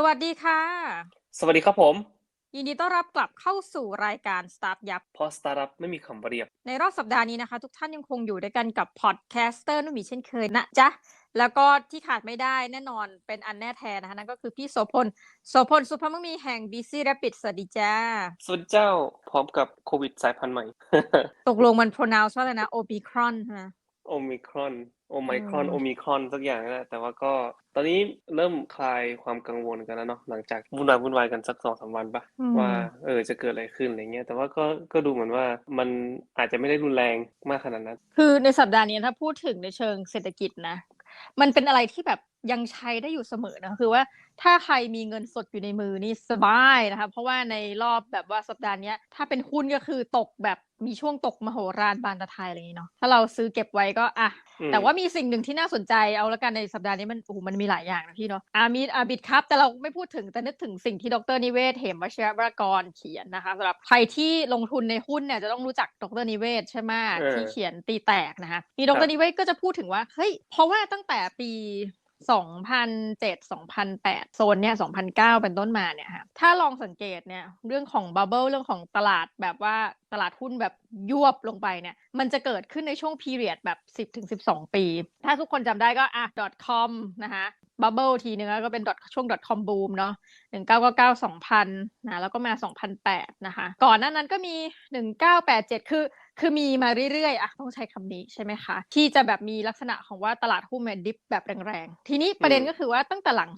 สวัสดีค่ะ สวัสดีครับผม ยินดีต้อนรับกลับเข้าสู่รายการ Start ยับเพราะสตาร์ทอัพไม่มีคำว่าเรียบ ในรอบสัปดาห์นี้นะคะ ทุกท่านยังคงอยู่ด้วยกันกับพอดแคสเตอร์นุ่มหมีเช่นเคยนะจ๊ะ แล้วก็ที่ขาดไม่ได้แน่นอนเป็นอันแน่แท้นะคะ นั่นก็คือพี่โสพลโสพลสุภาพมังมีแห่ง BC Rapid สวัสดีจ้า สวัสดีเจ้าพร้อมกับโควิดสายพันธุ์ใหม่ ตกลงมัน pronounce ว่าอะไรนะ Omicron ใช่ไหมโอมิครอน โอไมครอนอืมโอมิครอนสักอย่างนั่นแหละแต่ว่าก็ตอนนี้เริ่มคลายความกังวลกันแล้วเนาะหลังจากวุ่นวายวุ่นวายกันสักสองสามวันปะอืมว่าเออจะเกิดอะไรขึ้นอะไรเงี้ยแต่ว่าก็ก็ดูเหมือนว่ามันอาจจะไม่ได้รุนแรงมากขนาดนั้น คือในสัปดาห์นี้ถ้าพูดถึงในเชิงเศรษฐกิจนะ มันเป็นอะไรที่แบบยังใช้ได้อยู่เสมอนะคือว่าถ้าใครมีเงินสดอยู่ในมือนี่สบายนะคะเพราะว่าในรอบแบบว่าสัปดาห์เนี้ยถ้าเป็นหุ้นก็คือตกแบบมีช่วงตกมโหฬารบานตะไทยอะไรอย่างงี้เนาะถ้าเราซื้อเก็บไว้ก็อะอืมแต่ว่ามีสิ่งหนึ่งที่น่าสนใจเอาละกันในสัปดาห์นี้มันโอ้โหมันมีหลายอย่างนะพี่เนาะอามีอาบิดครับ แต่เราไม่พูดถึงแต่นึกถึงสิ่งที่ดรนิเวศน์เหมวชิรวรากรเขียนนะคะสำหรับใครที่ลงทุนในหุ้นเนี่ยจะต้องรู้จักดรนิเวศน์ใช่ไหมเออที่เขียนตีแตกนะคะมีดครัรบนิเวศน์ก็จะพูดถึงว่าเฮ้ยเพราะว่าตั้งแต่ปี 2007 2008 โซนเนี่ย 2009 เป็นต้นมาเนี่ยค่ะถ้าลองสังเกตเนี่ย เรื่องของบับเบิลเรื่องของตลาดแบบว่าตลาดหุ้นแบบยวบลงไปเนี่ย มันจะเกิดขึ้นในช่วงพีเรียดแบบ 10ถึง12 ปี ถ้าทุกคนจำได้ก็อะ .com นะคะบับเบิลทีนึงก็เป็นช่วง .com boom เนาะ1999 2000นะแล้วก็มา 2008 นะคะ ก่อนหน้านั้นก็มี 1987 คือ คือมีมาเรื่อยๆอะต้องใช้คำนี้ใช่ไหมคะ ที่จะแบบมีลักษณะของว่าตลาดหุ้นมันดิฟแบบแรงๆ ทีนี้ประเด็นก็คือว่าตั้งแต่หลัง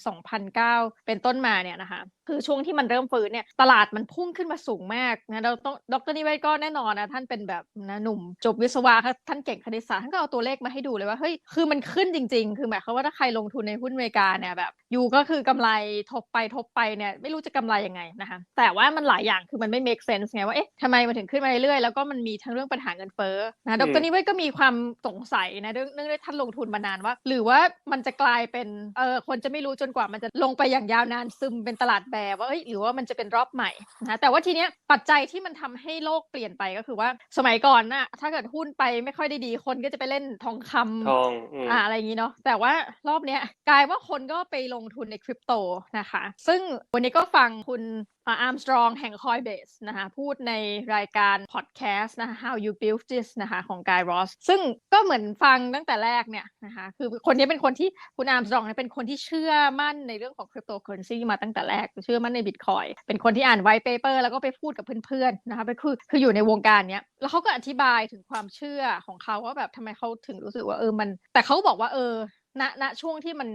2009 เป็นต้นมาเนี่ยนะคะ คือช่วงที่มันเริ่มฟื้นเนี่ยตลาดมันพุ่งขึ้นมาสูงมากนะเราต้องดรนิเวศก็แน่นอนนะท่านเป็นแบบนะหนุ่มจบวิศวะท่านเก่งคณิตศาสตร์ท่านก็เอาตัวเลขมาให้ดูเลยว่าเฮ้ยคือมันขึ้นจริง ๆ คือหมายความว่าถ้าใครลงทุนในหุ้นอเมริกาเนี่ยแบบ ยู่ก็คือกำไรทบไปทบไปเนี่ยไม่รู้จะกำไรยังไงนะคะแต่ว่ามันหลายอย่างคือมันไม่ make sense ไงว่าเอ๊ะทำไมมันถึงขึ้นมาเรื่อยๆแล้วก็มันมีทั้งเรื่องปัญหาเงินเฟ้อนะดอืรมนิเวศน์ก็มีความสงสัยนะเรื่องเนื่องด้วยท่านลงทุนมานานว่า หรือว่ามันจะกลายเป็นเออคนจะไม่รู้จนกว่ามันจะลงไปอย่างยาวนานซึมเป็นตลาดแบร์ว่าเอ้ยหรือว่ามันจะเป็นรอบใหม่นะแต่ว่าทีเนี้ยปัจจัยที่มันทำให้โลกเปลี่ยนไปก็คือว่าสมัยก่อนน่ะถ้าเกิดหุ้นไปไม่ค่อยได้ดีคนก็จะไปเล่นทองคำทองอืมอ่าอะไรอย่างนี้เนาะแต่ว่ารอบเนี้ยกลายว่าคนก็ไปลงงทุนในคริปโตนะคะ ซึ่งวันนี้ก็ฟังคุณอาร์มสตรองแห่ง Coinbase นะคะพูดในรายการพอดแคสต์นะคะ How You Build This นะคะของ Guy Ross ซึ่งก็เหมือนฟังตั้งแต่แรกเนี่ยนะคะคือคนนี้เป็นคนที่คุณอาร์มสตรองเป็นคนที่เชื่อมั่นในเรื่องของคริปโตเคอเรนซีมาตั้งแต่แรก เชื่อมั่นในบิตคอยเป็นคนที่อ่านไวท์เปเปอร์แล้วก็ไปพูดกับเพื่อนๆนะคะไปคือคืออยู่ในวงการเนี้ยแล้วเขาก็อธิบายถึงความเชื่อของเขาว่าแบบทำไมเขาถึงรู้สึกว่าเออมัน แต่เขาบอกว่าเออณณช่วงที่มัน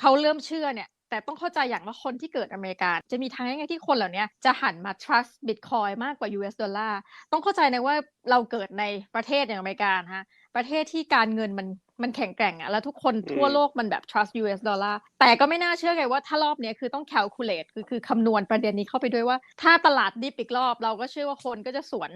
เขาเริ่มเชื่อเนี่ย แต่ต้องเข้าใจอย่างว่าคนที่เกิดอเมริกา จะมีทางยังไงที่คนเหล่านี้จะหันมา trust Bitcoin มากกว่า US ดอลลาร์ต้องเข้าใจนะว่าเราเกิดในประเทศอย่างอเมริกาฮะ ประเทศที่การเงินมันมันแข็งแกร่งอะแล้วทุกคนทั่วอืมโลกมันแบบ trust US ดอลลาร์แต่ก็ไม่น่าเชื่อไงว่าถ้ารอบเนี้ยคือต้อง calculate คือคือคำนวณประเด็นนี้เข้าไปด้วยว่า ถ้าตลาดดิบอีกรอบ เราก็เชื่อว่าคนก็จะสวน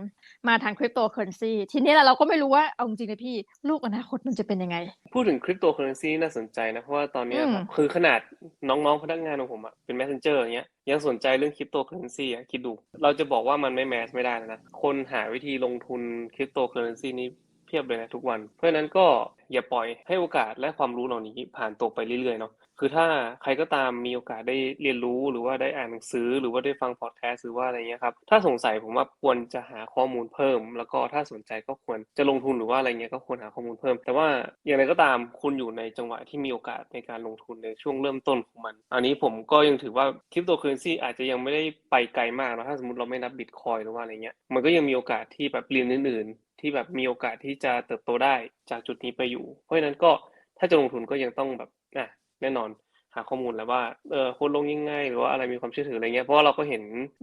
มาทางคริปโตเคอเรนซีทีนี้แหละเราก็ไม่รู้ว่า เอาจริงๆนะพี่ ลูกอนาคตมันจะเป็นยังไง พูดถึงคริปโตเคอเรนซีน่าสนใจนะ เพราะว่าตอนเนี้ยอืมครับคือขนาดน้องๆพนักงานของผมอะเป็น messenger อย่างเงี้ยยังสนใจเรื่องคริปโตเคอเรนซีอะคิดดู เราจะบอกว่ามันไม่แมสไม่ได้นะคนหาวิธีลงทุนคริปโตเคอเรนซีนี้ เพียบเลยนะทุกวัน เพราะฉะนั้นก็อย่าปล่อยให้โอกาสและความรู้เหล่านี้ผ่านตกไปเรื่อยๆเนาะ คือถ้าใครก็ตามมีโอกาสได้เรียนรู้หรือว่าได้อ่านหนังสือ หรือว่าได้ฟังพอดแคสต์หรือว่าอะไรเงี้ยครับถ้าสงสัยผมว่าควรจะหาข้อมูลเพิ่ม แล้วก็ถ้าสนใจก็ควรจะลงทุนหรือว่าอะไรเงี้ยก็ควรหาข้อมูลเพิ่ม แต่ว่าอย่างไรก็ตามคุณอยู่ในจังหวะที่มีโอกาสในการลงทุนในช่วงเริ่มต้นของมัน อันนี้ผมก็ยังถือว่าคริปโตเคอเรนซีอาจจะยังไม่ได้ไปไกลมากนะถ้าสมมติเราไม่นับบิตคอยหรือว่าอะไรเงี้ยมันก็ยังมีโอกาสที่แบบเรียนอื่นๆ ที่แบบมีโอกาสที่จะเติบโตได้จากจุดนี้ไปอยู่ เพราะฉะนั้นก็ถ้าจะลงทุนก็ยังต้องแบบอะ แน่นอนหาข้อมูลแล้วว่าเออคนลงยังไงหรือว่าอะไรมีความเชื่อถืออะไรเงี้ยเพราะว่าเราก็เห็น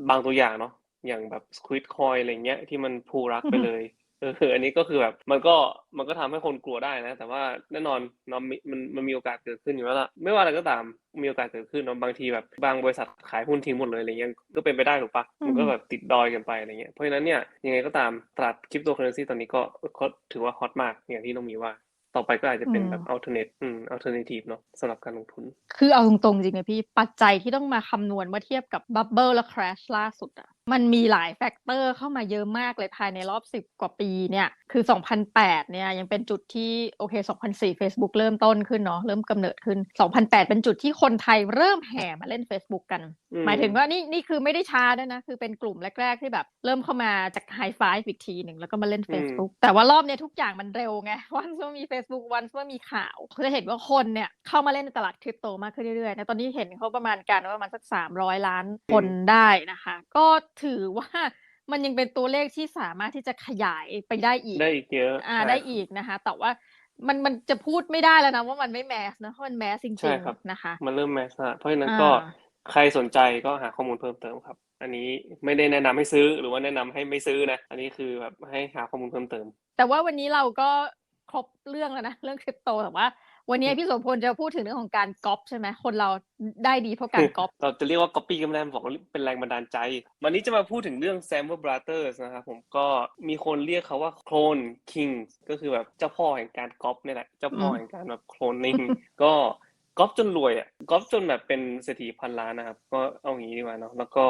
บางตัวอย่างเนาะอย่างแบบ Squid Coin อะไรเงี้ยที่มันพูรักไปเลยเอออันนี้ก็คือแบบมันก็มันก็ทำให้คนกลัวได้นะ แต่ว่าแน่นอนเนาะมีมันมันมีโอกาสเกิดขึ้นอยู่แล้วล่ะไม่ว่าอะไรก็ตามมีโอกาสเกิดขึ้นเนาะบางทีแบบบางบริษัทขายหุ้นทิ้งหมดเลยอะไรเงี้ยก็เป็นไปได้ถูกปะมันก็แบบติดดอยกันไปอะไรเงี้ยเพราะฉะนั้นเนี่ยยังไงก็ตามตลาดคริปโตเคอเรนซีตอนนี้ก็ก็ถือว่าฮอตมากอย่างที่น้องมีว่า ต่อไปก็อาจจะเป็นแบบอืม alternate อืม alternative เนาะสำหรับการลงทุน คือเอาตรงๆจริงๆนะพี่ ปัจจัยที่ต้องมาคำนวณเมื่อเทียบกับบับเบิลและคราชล่าสุดอะ มันมีหลายแฟกเตอร์เข้ามาเยอะมากเลยภายในรอบ 10 กว่าปีเนี่ย คือ 2008 เนี่ยยังเป็นจุดที่โอเค 2004 Facebook เริ่มต้นขึ้นเนาะเริ่มกำเนิดขึ้น 2008 เป็นจุดที่คนไทยเริ่มแห่มาเล่น Facebook กันอืมหมายถึงว่านี่นี่คือไม่ได้ช้าด้วยนะ คือเป็นกลุ่มแรก ๆ ที่แบบ เริ่มเข้ามาจากไฮไฟฟ์อีกทีหนึ่งแล้วก็มาเล่น Facebook แต่ว่ารอบเนี้ยทุกอย่างมันเร็วไงวันว่ามี Facebook วันว่ามีข่าวเขาจะเห็นว่าคนเนี่ยเข้ามาเล่นในตลาดคริปโตมากขึ้นเรื่อยๆนะตอนนี้เห็นเขาประมาณการว่าประมาณสัก 300 ล้านคนได้นะคะก็ถือว่ามันยังเป็นตัวเลขที่สามารถที่จะขยายไปได้อีก ได้อีกเยอะอ่าใช่ได้อีกนะคะ แต่ว่ามันมันจะพูดไม่ได้แล้วนะว่ามันไม่แมสนะเพราะมันแมสจใช่ริงครับๆนะคะ มันเริ่มแมสละเพราะฉะนั้นอ่าก็ใครสนใจก็หาข้อมูลเพิ่มเติมครับ อันนี้ไม่ได้แนะนำให้ซื้อหรือว่าแนะนำให้ไม่ซื้อนะ อันนี้คือแบบให้หาข้อมูลเพิ่มเติม แต่ว่าวันนี้เราก็ ครบเรื่องแล้วนะเรื่องคริปโตแต่ว่า วันนี้พี่โสมพลจะพูดถึงเรื่องของการก๊อปใช่ไหมคนเราได้ดีเพราะการก๊อปเราจะเรียกว่า copy ก็ไม่ได้บอกว่าเป็นแรงบันดาลใจ วันนี้จะมาพูดถึงเรื่อง Samuel Brothers นะครับผมก็มีคนเรียกเขาว่า clone king ก็คือแบบเจ้าพ่อแห่งการก๊อปเนี่ยแหละเจ้าพ่ออืมแห่งการแบบ cloning ก็ก๊อปจนรวยอะก๊อปจนแบบเป็นเศรษฐีพันล้านนะครับ ก็เอาอย่างนี้ดีกว่าเนาะแล้วก็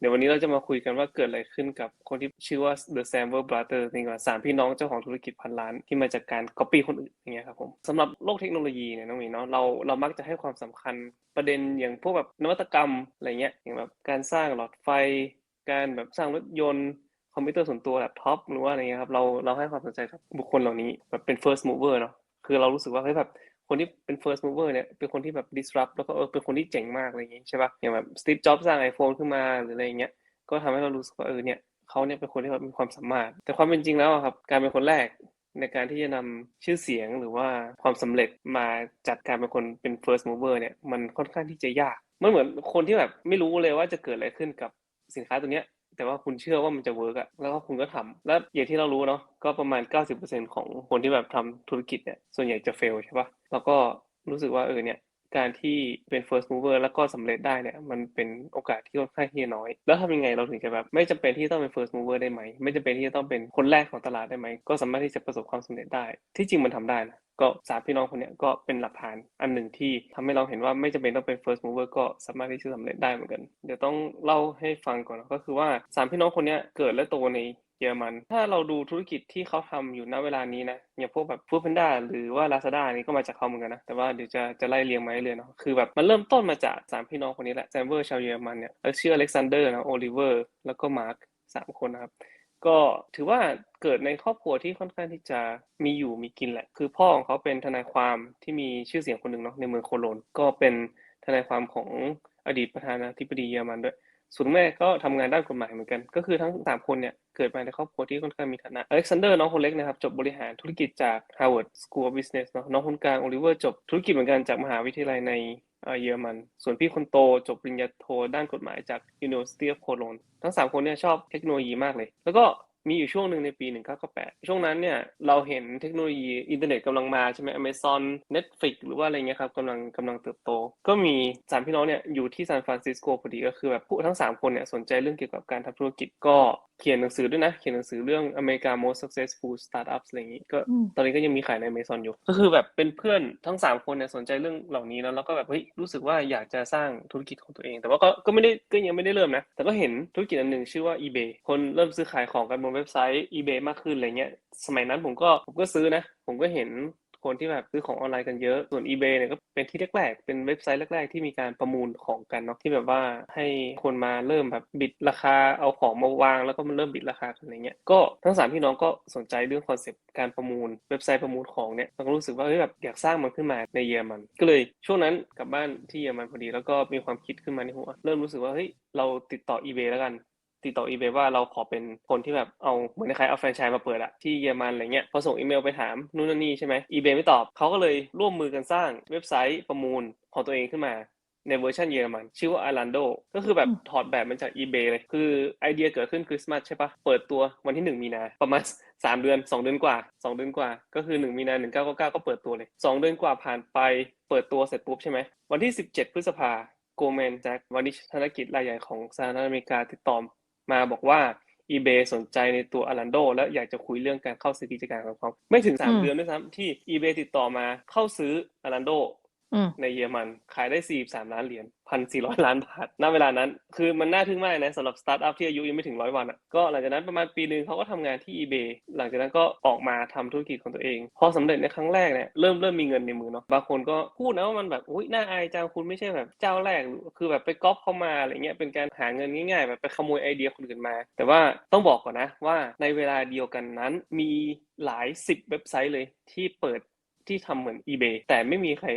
เดี๋ยววันนี้เราจะมาคุยกันว่าเกิดอะไรขึ้นกับคนที่ชื่อว่า The Samuel Brothers นี่ก่อนสามพี่น้องเจ้าของธุรกิจพันล้านที่มาจากการ copy คนอื่นอย่างเงี้ยครับผมสำหรับโลกเทคโนโลยีเนี่ยน้องหมีเนาะเราเรามักจะให้ความสำคัญประเด็นอย่างพวกแบบนวัตกรรมอะไรเงี้ยอย่างแบบการสร้างหลอดไฟ การแบบสร้างรถยนต์คอมพิวเตอร์ส่วนตัวแล็ปท็อปหรือว่าอะไรเงี้ยครับเราเราให้ความสนใจกับบุคคลเหล่านี้แบบเป็น first mover เนาะคือเรารู้สึกว่าเฮ้ยแบบ คนที่เป็น first mover เนี่ยเป็นคนที่แบบ disrupt แล้วก็เออเป็นคนที่เจ๋งมากอะไรอย่างงี้ใช่ปะอย่างแบบ Steve Jobs สร้าง iPhone ขึ้นมาหรืออะไรเงี้ยก็ทำให้เรารู้สึกว่าเออเนี่ยเขาเนี่ยเป็นคนที่แบบมีความสามารถ แต่ความเป็นจริงแล้วครับการเป็นคนแรกในการที่จะนำชื่อเสียงหรือว่าความสำเร็จมาจัดการเป็นคนเป็น first mover เนี่ยมันค่อนข้างที่จะยากมันเหมือนคนที่แบบไม่รู้เลยว่าจะเกิดอะไรขึ้นกับสินค้าตัวเนี้ย แต่ว่าคุณเชื่อว่ามันจะเวิร์กอะแล้วก็คุณก็ทำแล้วอย่างที่เรารู้เนาะก็ประมาณ 90%ของคนที่แบบทำธุรกิจเนี่ยส่วนใหญ่จะเฟลใช่ปะแล้วก็รู้สึกว่าเออเนี่ยการที่เป็น first mover แล้วก็สำเร็จได้เนี่ยมันเป็นโอกาสที่ค่อนข้างที่จะน้อย แล้วทำยังไงเราถึงจะแบบ ไม่จำเป็นที่ต้องเป็น first mover ได้ไหม ไม่จำเป็นที่จะต้องเป็นคนแรกของตลาดได้ไหม ก็สามารถที่จะประสบความสำเร็จได้ ที่จริงมันทำได้นะ ก็สามพี่น้องคนนี้ก็เป็นหลักฐานอันหนึ่งที่ทำให้เราเห็นว่าไม่จำเป็นต้องเป็น first mover ก็สามารถที่จะสำเร็จได้เหมือนกัน เดี๋ยวต้องเล่าให้ฟังก่อนนะก็คือว่าสามพี่น้องคนนี้เกิดและโตในเยอรมันถ้าเราดูธุรกิจที่เขาทำอยู่ณเวลานี้นะอย่างพวกแบบ Foodpanda หรือว่า Lazada นี่ก็มาจากเขาเหมือนกันนะแต่ว่าเดี๋ยวจะจะไล่เรียงมาเรื่อยเนาะคือแบบมันเริ่มต้นมาจากสามพี่น้องคนนี้แหละแซมเวอร์ชาวเยอรมันเนี่ยแล้วชื่ออเล็กซานเดอร์นะโอลิเวอร์แล้วก็มาร์คสามคนนะครับ ก็ถือว่าเกิดในครอบครัวที่ค่อนข้างที่จะมีอยู่มีกินแหละ คือพ่อของเขาเป็นทนายความที่มีชื่อเสียงคนหนึ่งเนาะในเมืองโคโลนก็เป็นทนายความของอดีตประธานาธิบดีเยอรมันด้วยส่วนแม่ก็ทำงานด้านกฎหมายเหมือนกัน ก็คือทั้งสามคนเนี่ยเกิดมาในครอบครัวที่ค่อนข้างมีฐานะอเล็กซานเดอร์น้องคนเล็กนะครับจบบริหารธุรกิจจาก Harvard School of Business เนาะน้องคนกลางโอลิเวอร์จบธุรกิจเหมือนกันจากมหาวิทยาลัยใน เยอรมัน ส่วนพี่คนโตจบปริญญาโทด้านกฎหมายจาก University of Cologne ทั้งสามคนเนี่ยชอบเทคโนโลยีมากเลย แล้วก็มีอยู่ช่วงหนึ่งในปี 1998 ช่วงนั้นเนี่ยเราเห็นเทคโนโลยีอินเทอร์เน็ตกำลังมาใช่ไหม Amazon Netflix หรือว่าอะไรเงี้ยครับกำลังกำลังเติบโต ก็มีสามพี่น้องเนี่ยอยู่ที่ซานฟรานซิสโกพอดีก็คือแบบทั้งสามคนเนี่ยสนใจเรื่องเกี่ยวกับการทำธุรกิจก็ เขียนหนังสือด้วยนะ เขียนหนังสือเรื่อง America Most Successful Startups อะไรอย่างงี้ ก็อืมตอนนี้ก็ยังมีขายใน Amazon อยู่ ก็คือแบบเป็นเพื่อนทั้งสามคนเนี่ยสนใจเรื่องเหล่านี้แล้วแล้วก็แบบเฮ้ยรู้สึกว่าอยากจะสร้างธุรกิจของตัวเอง แต่ว่าก็ก็ไม่ได้ก็ยังไม่ได้เริ่มนะ แต่ก็เห็นธุรกิจอันหนึ่งชื่อว่า eBay คนเริ่มซื้อขายของกันบนเว็บไซต์ eBay มากขึ้นอะไรเงี้ย สมัยนั้นผมก็ผมก็ซื้อนะ ผมก็เห็น คนที่แบบซื้อของออนไลน์กันเยอะ ส่วน eBay เนี่ยก็เป็นที่แรกๆ เป็นเว็บไซต์แรกๆ ที่มีการประมูลของกันเนาะที่แบบว่าให้คนมาเริ่มแบบบิดราคาเอาของมาวาง แล้วก็มันเริ่มบิดราคากันอะไรเงี้ยก็ทั้งสามพี่น้องก็สนใจเรื่องคอนเซปต์การประมูลเว็บไซต์ประมูลของเนี่ยเราก็รู้สึกว่าเฮ้ยแบบอยากสร้างมันขึ้นมาในเยอรมัน ก็เลยช่วงนั้นกลับบ้านที่เยอรมันพอดี แล้วก็มีความคิดขึ้นมาในหัวเริ่มรู้สึกว่าเฮ้ยเราติดต่อ eBay แล้วกัน ติดต่อ eBay ว่าเราขอเป็นคนที่แบบเอาเหมือนคล้ายๆเอาแฟรนไชส์มาเปิดอะที่เยอรมันอะไรเงี้ยพอส่งอีเมลไปถามนู่นนนนี่ใช่ไหม eBay ไม่ตอบเขาก็เลยร่วมมือกันสร้างเว็บไซต์ประมูลของตัวเองขึ้นมาในเวอร์ชันเยอรมัน ชื่อว่า Arlando ก็คือแบบอืมถอดแบบมาจาก eBay เลย คือไอเดียเกิดขึ้นคริสต์มาสใช่ปะเปิดตัววันที่ 1 มีนาประมาณ 3 เดือน 2 เดือนกว่า 2 เดือนกว่า ก็คือ 1 มีนา1999 ก็เปิดตัวเลย 2 เดือนกว่าผ่านไปเปิดตัวเสร็จปุ๊บใช่ไหม วันที่ 17 พฤษภาโกลแมนแจ็ควันนี้ธนกิจรายใหญ่ของสหรัฐอเมริกาติดต่อ มาบอกว่า eBay สนใจในตัว Arlando และอยากจะคุยเรื่องการเข้าซื้อกิจการของเขาไม่ถึงอืม3เดือนด้วยซ้ำที่ eBay ติดต่อมาเข้าซื้อ Arlando อืม ในเยอรมัน ขายได้ 43 ล้านเหรียญ1,400ล้านบาทณเวลานั้น คือมันน่าทึ่งมากนะสำหรับสตาร์ทอัพที่อายุยังไม่ถึงร้อยวันอะก็หลังจากนั้นประมาณปีหนึ่งเขาก็ทำงานที่ eBay หลังจากนั้นก็ออกมาทำธุรกิจของตัวเอง พอสำเร็จในครั้งแรกเนี่ยเริ่มเริ่มมีเงินในมือเนาะบางคนก็พูดนะว่ามันแบบอุ้ยน่าอายจังคุณไม่ใช่แบบเจ้าแรกหรือคือแบบไปก๊อปเข้ามาอะไรเงี้ยเป็นการหาเงินง่ายๆ แบบไปขโมยไอเดียคนอื่นมา แต่ว่าต้องบอกก่อนนะว่าในเวลาเดียวกันนั้นมีหลายสิบเว็บไซต์เลยที่เปิดที่ทำเหมือน eBay แต่ไม่มีใคร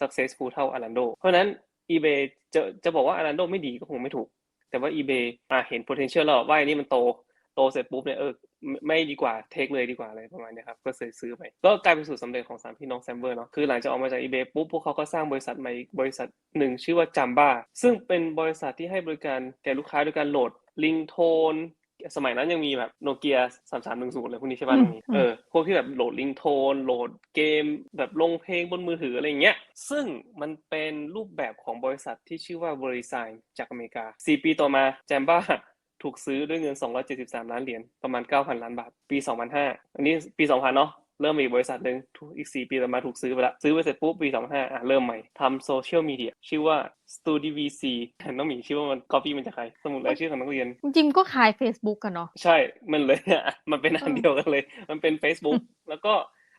successful เท่า Alando เพราะนั้น eBay จะจะบอกว่า Alando ไม่ดีก็คงไม่ถูก แต่ว่า eBay อะเห็น potential แล้วว่าอันนี้มันโตโตเสร็จปุ๊บเนี่ยเออไม่ดีกว่าเทคเลยดีกว่าอะไรประมาณนี้ครับก็ซื้อซื้อไปก็กลายเป็นสูตรสำเร็จของสามพี่น้องแซมเบอร์เนาะคือหลังจากออกมาจาก eBay ปุ๊บพวกเขาก็สร้างบริษัทใหม่อีกบริษัทหนึ่งชื่อว่า Jamba ซึ่งเป็นบริษัทที่ให้บริการแก่ลูกค้าโดยการโหลดลิงโทน สมัยนั้นยังมีแบบโนเกียสามสามหนึ่งศูนย์เลยพวกนี้ใช่ป่ะอืมตรงนี้เออพวกที่แบบโหลดลิงโทนโหลดเกม แบบลงเพลงบนมือถืออะไรอย่างเงี้ยซึ่งมันเป็นรูปแบบของบริษัทที่ชื่อว่า v e r i s i g n จากอเมริกา4ปีต่อมา Jamba ถูกซื้อด้วยเงิน 273 ล้านเหรียญประมาณ 9,000 ล้านบาท ปี 2005 อันนี้ปี 2000 เนาะ เริ่มมีอีกบริษัทหนึ่งทุกอีก 4 ปีต่อมาถูกซื้อไปละซื้อไปเสร็จปุ๊บปี2005อะเริ่มใหม่ทำโซเชียลมีเดียชื่อว่า StudiVC น้องหมีชื่อว่ามัน copy มันจากใคร สมุดรายชื่อของนักเรียน จริงๆก็คล้าย Facebook กันเนาะใช่ มันเลยอะมันเป็นอันเออเดียวกันเลย มันเป็น Facebook แล้วก็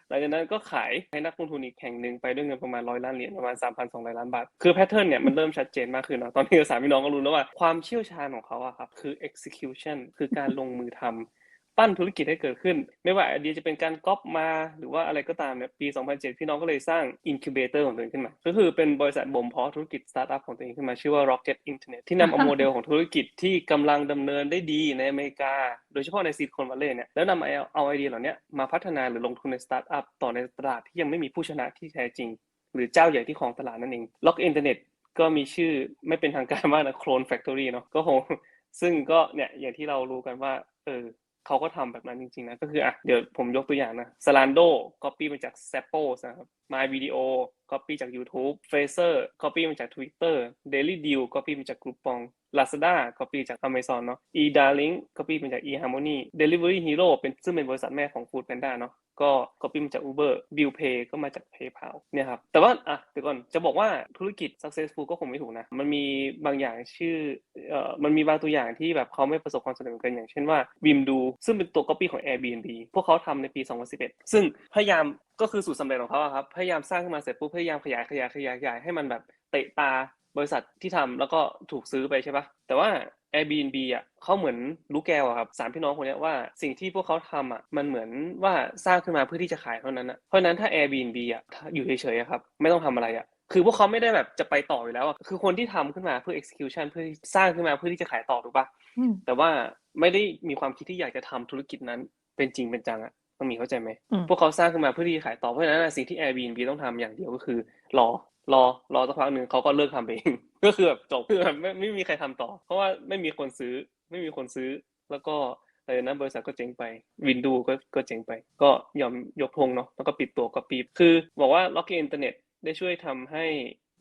หลังจากนั้นก็ขายให้นักลงทุนอีกแห่งหนึ่งไปด้วยเงินประมาณร้อยล้านเหรียญประมาณ 3,200 ล้านบาท คือแพทเทิร์นเนี่ยมันเริ่มชัดเจนมากขึ้นเนอะตอนนี้สามพี่น้องก็รู้แล้วว่าความเชี่ยวชาญของเขาอะครับคือ execution คือการลงมือทำ ปั้นธุรกิจให้เกิดขึ้น ไม่ว่าไอเดียจะเป็นการก๊อปมาหรือว่าอะไรก็ตามเนี่ยปี 2007 พี่น้องก็เลยสร้าง incubator ของตัวเองขึ้นมา ก็คือเป็นบริษัทบ่มเพาะธุรกิจสตาร์ทอัพของตัวเองขึ้นมาชื่อว่า Rocket Internet ที่นำเอาโมเดลของธุรกิจที่กำลังดำเนินได้ดีในอเมริกา โดยเฉพาะในซิลิคอนวัลเลย์เนี่ยแล้วนำเอาไอเดียเหล่านี้มาพัฒนาหรือลงทุนในสตาร์ทอัพต่อในตลาดที่ยังไม่มีผู้ชนะที่แท้จริง หรือเจ้าใหญ่ที่ครองตลาดนั่นเอง Rock Internet ก็มีชื่อไม่เป็นทางการมากนะ Clone Factory เนาะก็คงซึ่งก็เนี่ยอย่างที่เรารู้กันว่าเออ เขาก็ทำแบบนั้นจริงๆนะ ก็คืออะเดี๋ยวผมยกตัวอย่างนะ Zalando copy มาจาก Zappos นะครับ My Video copy จาก YouTube Fraser copy มาจาก Twitter Daily Deal copy มาจาก Groupon Lazada copy จาก Amazon เนาะ eDarling copy มาจาก eHarmony Delivery Hero เป็นซึ่งเป็นบริษัทแม่ของ Food Panda เนาะก็ copy มาจาก Uber Bill Pay ก็มาจาก PayPal เนี่ยครับ แต่ว่าอะเดี๋ยวก่อนจะบอกว่าธุรกิจ successful ก็คงไม่ถูกนะ มันมีบางอย่างชื่อเอ่อมันมีบางตัวอย่างที่แบบเขาไม่ประสบความสำเร็จเหมือนกันอย่างเช่นว่า Vimdo ซึ่งเป็นตัว copy ของ Airbnb พวกเขาทำในปี 2011 ซึ่งพยายาม ก็คือสูตรสำเร็จของเขาอะครับ พยายามสร้างขึ้นมาเสร็จปุ๊บพยายามขยายขยายขยายขยายให้มันแบบเตะตาบริษัทที่ทำแล้วก็ถูกซื้อไปใช่ปะแต่ว่า Airbnb อะเขาเหมือนรู้แก้วอะครับสามพี่น้องคนเนี้ยว่าสิ่งที่พวกเขาทำอะมันเหมือนว่าสร้างขึ้นมาเพื่อที่จะขายเท่านั้นอะเพราะฉะนั้นถ้า Airbnb อะถ้าอยู่เฉยๆอะครับไม่ต้องทำอะไรอะคือพวกเขาไม่ได้แบบจะไปต่ออยู่แล้วอะคือคนที่ทำขึ้นมาเพื่อ execution เพื่อสร้างขึ้นมาเพื่อที่จะขายต่อถูกปะอืมแต่ว่าไม่ได้มีความคิดที่อยากจะทำธุรกิจนั้นเป็นจริงเป็นจังอะ ต้องมีเข้าใจไหมอืมพวกเขาสร้างขึ้นมาเพื่อที่จะขายต่อ เพราะฉะนั้นอะสิ่งที่ Airbnb ต้องทำอย่างเดียวก็คือ รอ รอ รอสักพักหนึ่งเขาก็เลิกทำเอง ก็คือแบบจบคือแบบไม่ไม่มีใครทำต่อ เพราะว่าไม่มีคนซื้อ ไม่มีคนซื้อ แล้วก็หลังจากนั้นบริษัทก็เจ๊งไป วินดูก็ก็เจ๊งไป ก็ยอมยกธงเนาะ แล้วก็ปิดตัวก็ปีบคือ บอกว่า Rocket Internet ได้ช่วยทำให้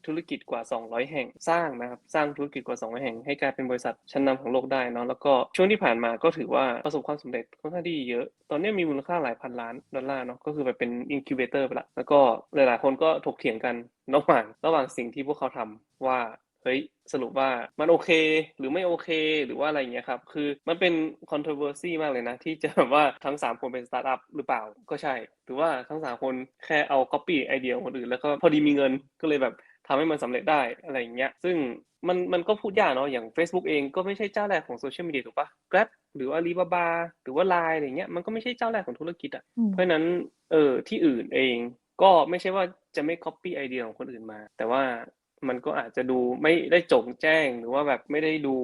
ธุรกิจกว่า 200 แห่งสร้างนะครับสร้างธุรกิจกว่า 200 แห่งให้กลายเป็นบริษัทชั้นนำของโลกได้เนาะแล้วก็ช่วงที่ผ่านมาก็ถือว่าประสบความสำเร็จค่อนข้างที่เยอะ ตอนนี้มีมูลค่าหลายพันล้านดอลลาร์เนาะก็คือแบบเป็นอินคิวเบเตอร์ไปละแล้วก็หลายๆ คนก็ถกเถียงกันระหว่างระหว่างสิ่งที่พวกเขาทำว่าเฮ้ยสรุปว่ามันโอเคหรือไม่โอเคหรือว่าอะไรเงี้ยครับคือมันเป็น controversy มากเลยนะ ที่จะแบบว่าทั้ง 3 คนเป็นสตาร์ทอัพหรือเปล่าก็ใช่ หรือว่าทั้ง 3 คนแค่เอา copy ไอเดียของคนอื่นแล้วก็พอดีมีเงินก็เลยแบบ ทำให้มันสำเร็จได้อะไรอย่างเงี้ย ซึ่งมันมันก็พูดยากเนาะ อย่าง Facebook เองก็ไม่ใช่เจ้าแรกของโซเชียลมีเดียถูกปะ Grab หรือว่า Alibaba หรือว่า Line อะไรเงี้ย มันก็ไม่ใช่เจ้าแรกของธุรกิจอะอืมเพราะฉะนั้นเออที่อื่นเองก็ไม่ใช่ว่าจะไม่ copy ไอเดียของคนอื่นมา แต่ว่ามันก็อาจจะดูไม่ได้จงแจ้งหรือว่าแบบไม่ได้ดู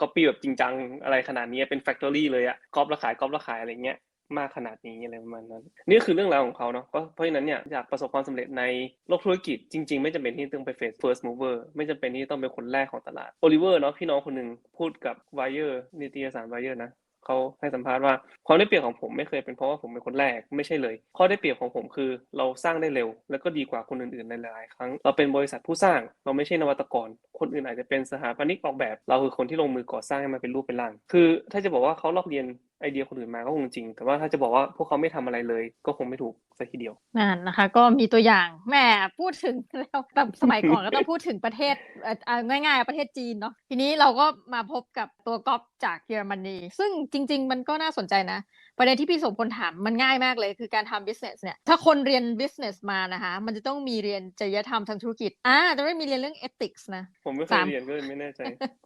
copy แบบจริงจังอะไรขนาดนี้เป็น factory เลยอะก๊อปแล้วขายก๊อปแล้วขายอะไรเงี้ย มากขนาดนี้อะไรประมาณนั้น นี่คือเรื่องราวของเขาเนาะก็เพราะฉะนั้นเนี่ยอยากประสบความสำเร็จในโลกธุรกิจจริง ๆ ไม่จำเป็นที่ต้องไป face first mover ไม่จำเป็นที่ต้องเป็นคนแรกของตลาดโอลิเวอร์เนาะพี่น้องคนหนึ่งพูดกับ Wire นิตยสาร Wire นะเขาให้สัมภาษณ์ว่าความได้เปรียบของผมไม่เคยเป็นเพราะว่าผมเป็นคนแรกไม่ใช่เลย ข้อได้เปรียบของผมคือ เราสร้างได้เร็ว แล้วก็ดีกว่าคนอื่นๆในหลายๆครั้ง เราเป็นบริษัทผู้สร้างเราไม่ใช่นวัตกร คนอื่นอาจจะเป็นสถาปนิกออกแบบ เราคือคนที่ลงมือก่อสร้างให้มันเป็นรูปเป็นร่าง คือ ถ้าจะบอกว่าเขาลอกเรียน ไอเดียคนอื่นมาก็คงจริง แต่ว่าถ้าจะบอกว่าพวกเขาไม่ทำอะไรเลย ก็คงไม่ถูกสักทีเดียวนั่นนะคะ ก็มีตัวอย่างแหมพูดถึงแล้วแบบสมัยก่อนก็ต้องพูดถึงประเทศเอ่อง่ายๆประเทศจีนเนาะทีนี้เราก็มาพบกับตัวก๊อปจากเยอรมนีซึ่งจริง ๆ มันก็น่าสนใจนะ ประเด็นที่พี่สมพลถามมันง่ายมากเลยคือการทำ business เนี่ยถ้าคนเรียน business มานะคะมันจะต้องมีเรียนจริยธรรมทางธุรกิจอ่าจะไม่มีเรียนเรื่อง ethics นะผมไม่เคสายมเรียนก็เลยไม่แน่ใจ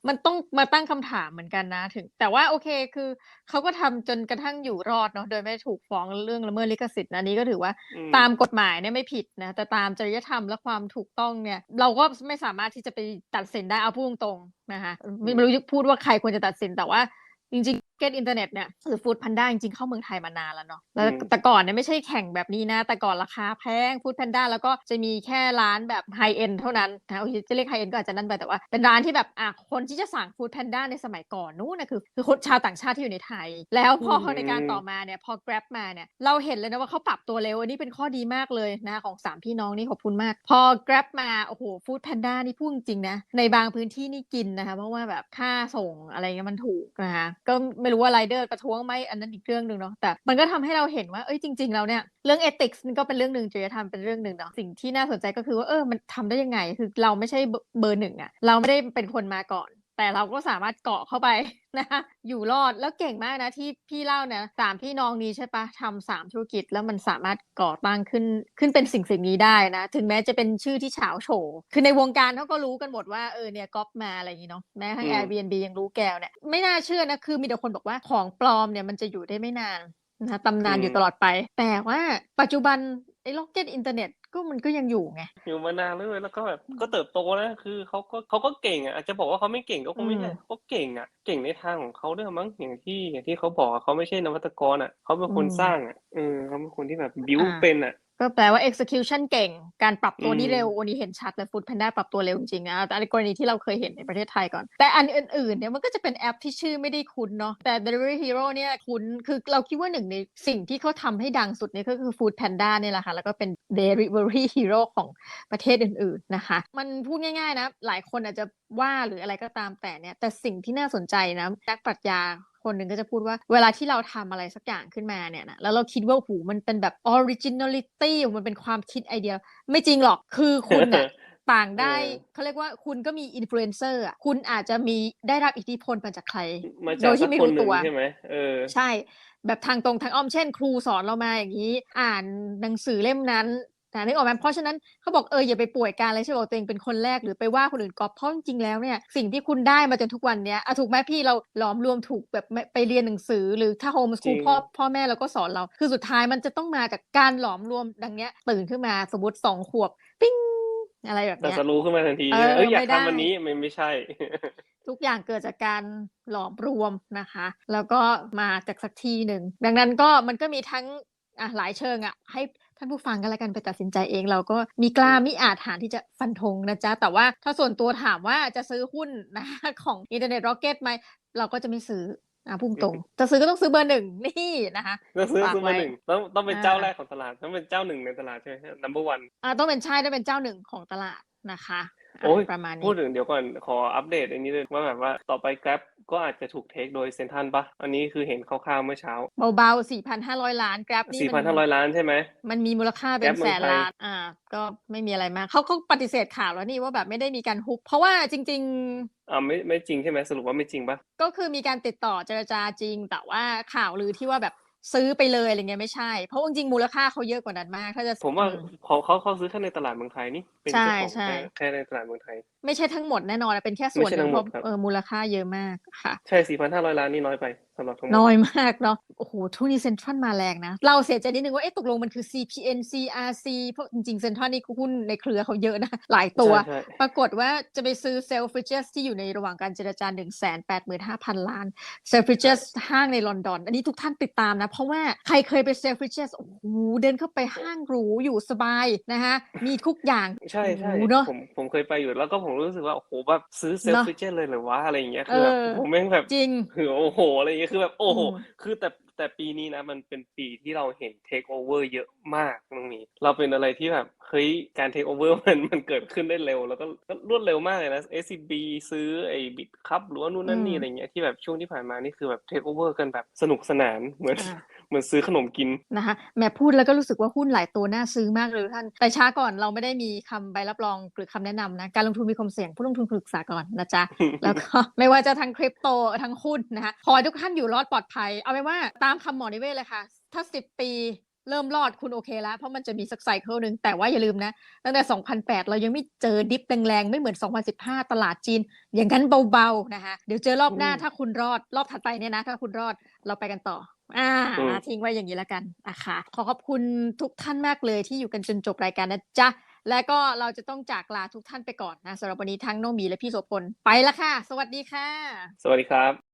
มันต้องมาตั้งคำถามเหมือนกันนะถึง แต่ว่าโอเคคือเขาก็ทำจนกระทั่งอยู่รอดเนาะโดยไม่ถูกฟ้องเรื่องละเมิดลิขสิทธิ์นะอันนี้ก็ถือว่าอืมตามกฎหมายเนี่ยไม่ผิดนะแต่ตามจริยธรรมและความถูกต้องเนี่ยเราก็ไม่สามารถที่จะไปตัดสินได้เอาพูดตรงๆนะคะไม่ไม่รู้จะพูดว่าใครควรจะตัดสินแต่ว่าจริงๆ เกตอินเทอร์เน็ตเนี่ยหรือฟู้ดพันด้าจริงๆเข้าเมืองไทยมานานแล้วเนาะแล้วอืมแต่ก่อนเนี่ยไม่ใช่แข่งแบบนี้นะ แต่ก่อนราคาแพงฟู้ดแพนด้าแล้วก็จะมีแค่ร้านแบบไฮเอ็นเท่านั้นนะโอเคจะเรียกไฮเอ็นก็อาจจะนั่นไปแต่ว่าเป็นร้านที่แบบอะคนที่จะสั่งฟู้ดแพนด้าในสมัยก่อนนู้นนะคือคือคนชาวต่างชาติที่อยู่ในไทย แล้วพออืมในการต่อมาเนี่ยพอ Grab มาเนี่ยเราเห็นเลยนะว่าเขาปรับตัวเร็วอันนี้เป็นข้อดีมากเลยนะของสามพี่น้องนี่ขอบคุณมาก พอ Grab มาโอ้โหฟู้ดแพนด้านี่พูดจริงๆนะในบางพื้นที่นี่กินนะคะเพราะว่าแบบค่าส่งอะไรเงี้ยมันถูกนะคะก็ไม่รู้ว่าไรเดอร์ประท้วงไหมอันนั้นอีกเรื่องหนึ่งเนาะแต่มันก็ทำให้เราเห็นว่าเอ้ยจริง ๆ แล้วเนี่ยเรื่องเอติกส์มันก็เป็นเรื่องหนึ่งจริยธรรมเป็นเรื่องหนึ่งเนาะสิ่งที่น่าสนใจก็คือว่าเออมันทำได้ยังไง คือเราไม่ใช่เบอร์หนึ่งอะเราไม่ได้เป็นคนมาก่อน แต่เราก็สามารถเกาะเข้าไปนะคะอยู่รอดแล้วเก่งมากนะที่พี่เล่าเนี่ยสามพี่น้องนี้ใช่ปะทำสามธุรกิจแล้วมันสามารถก่อตั้งขึ้นขึ้นเป็นสิ่งสิ่งนี้ได้นะ ถึงแม้จะเป็นชื่อที่เฉาโฉคือในวงการเขาก็รู้กันหมดว่าเออเนี่ยก๊อปมาอะไรอย่างนี้เนาะแม้ทั้งอืม Airbnb ยังรู้แกวเนี่ยไม่น่าเชื่อนะคือมีแต่คนบอกว่าของปลอมเนี่ยมันจะอยู่ได้ไม่นานนะคะตำนานอยู่ตลอดไป แต่ว่าปัจจุบัน ไอ้ล็อกเก็ตอินเทอร์เน็ตก็มันก็ยังอยู่ไง อยู่มานานเลยแล้วก็แบบก็เติบโตนะคือเขาก็เขาก็เก่งอะอาจจะบอกว่าเขาไม่เก่งก็คงไม่ใช่อืมเขาเก่งอะ เก่งในทางของเขาด้วยมั้งอย่างที่อย่างที่เขาบอกอะเขาไม่ใช่นวัตกรอะเขาเป็นคนอืมสร้างอะเออเขาเป็นคนที่แบบบิวอ่าเป็นอะ ก็แปลว่า execution เก่ง การปรับตัวนี่อืมเร็วอันนี้เห็นชัดเลย Food Panda ปรับตัวเร็วจริงๆนะแต่ในกรณีที่เราเคยเห็นในประเทศไทยก่อน แต่อันอื่นๆเนี่ยมันก็จะเป็นแอปที่ชื่อไม่ได้คุ้นเนาะแต่ Delivery Hero เนี่ยคุ้นคือเราคิดว่าหนึ่งในสิ่งที่เขาทำให้ดังสุดเนี่ยก็คือ Food Panda เนี่ยแหละค่ะ แล้วก็เป็น Delivery Hero ของประเทศอื่น ๆนะคะ มันพูดง่ายๆนะหลายคนอาจจะว่าหรืออะไรก็ตามแต่เนี่ยแต่สิ่งที่น่าสนใจนะนักปรัชญา คนหนึ่งก็จะพูดว่าเวลาที่เราทำอะไรสักอย่างขึ้นมาเนี่ยนะแล้วเราคิดว่าหูมันเป็นแบบ originality มันเป็นความคิดไอเดีย ไม่จริงหรอกคือคุณน่ะต่างได้เออเขาเรียกว่าคุณก็มีอินฟลูเอนเซอร์อะคุณอาจจะมีได้รับอิทธิพลมาจากใครมาโดจากยที่สักไม่คนรู้หนึ่ตังวใช่ไหมเออใช่ แบบทางตรงทางอ้อมเช่น ครูสอนเรามาอย่างนี้ อ่านหนังสือเล่มนั้น นะนึกออกไหมเพราะฉะนั้นเขาบอกเอออย่าไปป่วยการเลยใช่บอกตัวเองเป็นคนแรกหรือไปว่าคนอื่นก๊อปเพราะจริงๆแล้วเนี่ยสิ่งที่คุณได้มาจนทุกวันเนี้ยอะถูกไหมพี่เราหลอมรวมถูกแบบไม่ไปเรียนหนังสือ หรือถ้าโฮมสจริคูลงพ่อพ่อแม่เราก็สอนเรา คือสุดท้ายมันจะต้องมาจากการหลอมรวมดังเนี้ยตื่นขึ้นมาสมมติสองขวบปิ้งอะไรแบบแต่เนี้ยจะรู้ขึ้นมาทันทีเออเอ้ยอยากไม่ได้ทำอันนี้มันไม่ใช่ ทุกอย่างเกิดจากการหลอมรวมนะคะ แล้วก็มาจากสักทีหนึ่งดังนั้นก็มันก็มีทั้งอะหลายเชิงอะให้ ท่านผู้ฟังกันแล้วกันไปตัดสินใจเอง เราก็มีกล้ามีอาจฐานที่จะฟันธงนะจ๊ะ แต่ว่าถ้าส่วนตัวถามว่าจะซื้อหุ้นนะคะของอินเทอร์เน็ตร็อกเก็ตไหมเราก็จะไม่ซื้ออะพุ่งตรง จะซื้อก็ต้องซื้อเบอร์หนึ่งนี่นะคะก็ซื้อฝากซื้อมาไว้หนึ่งต้องต้องเป็นเจ้าอ่าแรกของตลาดต้องเป็นเจ้าหนึ่งในตลาดใช่ไหม number one อะต้องเป็นใช่ต้องเป็นเจ้าหนึ่งของตลาดนะคะอะ โอ้ยประมาณพูนี้ดถึงเดี๋ยวก่อนขออัปเดตอันนี้เลยว่าแบบว่าต่อไป Grab ก็อาจจะถูกเทคโดยเซนทันปะอันนี้คือเห็นคร่าวๆเมื่อเช้า เบาๆ 4,500 ล้านกราฟนี่มัน4,500 ล้านใช่ไหม มันมีมูลค่าเป็น Grab แสนเมืองไทยล้านอ่าก็ไม่มีอะไรมากเขาเขาปฏิเสธข่าวแล้วนี่ว่าแบบไม่ได้มีการฮุบเพราะว่าจริงอ่าไม่ไม่จริงใช่ไหมสรุปว่าไม่จริงปะๆก็คือมีการติดต่อเจรจาจริง แต่ว่าข่าวลือที่ว่าแบบ ซื้อไปเลยอะไรเงี้ยไม่ใช่ เพราะจริงๆมูลค่าเขาเยอะกว่านั้นมาก ถ้าจะผมว่าอืเขาเขาเขาซื้อแค่ในตลาดเมืองไทยนี่เป็นใช่เจ้าของใช่แค่แค่ในตลาดเมืองไทย ไม่ใช่ทั้งหมดแน่นอนนะเป็นแค่ส่วนไม่ใช่หนึ่ทั้งงหเพมดราะครับเออมูลค่าเยอะมากค่ะ ใช่4,500ล้านนี่น้อยไป สำหรับทั้งหมดน้อยมากเนาะโอ้โหทุกนี้เซ็นทรัลมาแรงนะ เราเสียใจนิดนึงว่าเอ๊ะตกลงมันคือ CPN CRC เพราะจริงๆเซ็นทรัลนี่หุ้นในเครือเขาเยอะนะ หลายตัว ใช่ใช่ปรากฏว่าจะไปซื้อเซลฟริเจสที่อยู่ในระหว่างการเจรจา1 8 5 0 0 0 ล้านเซลฟริเจสห้างในลอนดอน อันนี้ทุกท่านติดตามนะ เพราะว่าใครเคยไปเซลฟริเจสโอ้โหเดินเข้าไปห้างหรูอยู่สบายนะคะมีทุกอย่างใช่ใช่โอ้โหเนอะผมผมเคยไปอยู่แล้วก็ผมรู้สึกว่า โอ้โหแบบซื้อเซลเนอะฟิเจนเลยเหรอวะอะไรอย่างเงี้ยคือแบบเออผมแม่งแบบจริง คือโอ้โหอะไรอย่างเงี้ยคือแบบโอ้โหอืมคือแต่แต่ปีนี้นะมันเป็นปีที่เราเห็นเทคโอเวอร์เยอะมากตรงนี้ เราเป็นอะไรที่แบบเฮ้ยการเทคโอเวอร์มันมันเกิดขึ้นได้เร็ว แล้วก็ก็รวดเร็วมากเลยนะ SCB ซื้อไอ้บิตคัพหรือว่านู่นนั่นนี่อืมอะไรเงี้ยที่แบบช่วงที่ผ่านมานี่คือแบบเทคโอเวอร์กันแบบสนุกสนานเหมือนอ่า เหมือนซื้อขนมกินนะคะแหม่พูดแล้วก็รู้สึกว่าหุ้นหลายตัวน่าซื้อมากเลยท่าน แต่ช้าก่อนเราไม่ได้มีคำใบรับรองหรือคำแนะนำนะการลงทุนมีความเสี่ยงผู้ลงทุนปรึกษาก่อนนะจ๊ะแล้วก็ไม่ว่าจะทั้งคริปโตทั้งหุ้นนะคะขอให้ทุกท่านอยู่รอดปลอดภัย เอาเป็นว่าตามคำหมอนิเวศเลยค่ะ ถ้า 10 ปีเริ่มรอดคุณโอเคแล้ว เพราะมันจะมีสักไซเคิลหนึ่งแต่ว่าอย่าลืมนะ ตั้งแต่ 2008 เรายังไม่เจอดิฟแรงๆ ไม่เหมือน 2015 ตลาดจีน อย่างนั้นเบา ๆ นะคะเดี๋ยวเจอรอบหน้าอืมถ้าคุณรอดรอบถัดไปเนี่ยนะ ถ้าคุณรอดเราไปกันต่อ อ่าอืม ทิ้งไว้อย่างนี้แล้วกันนะคะขอขอบคุณทุกท่านมากเลยที่อยู่กันจนจบรายการนะจ๊ะ และก็เราจะต้องจากลาทุกท่านไปก่อนนะสำหรับวันนี้ทั้งน้องหมีและพี่โสพลไปละค่ะ สวัสดีค่ะ สวัสดีครับ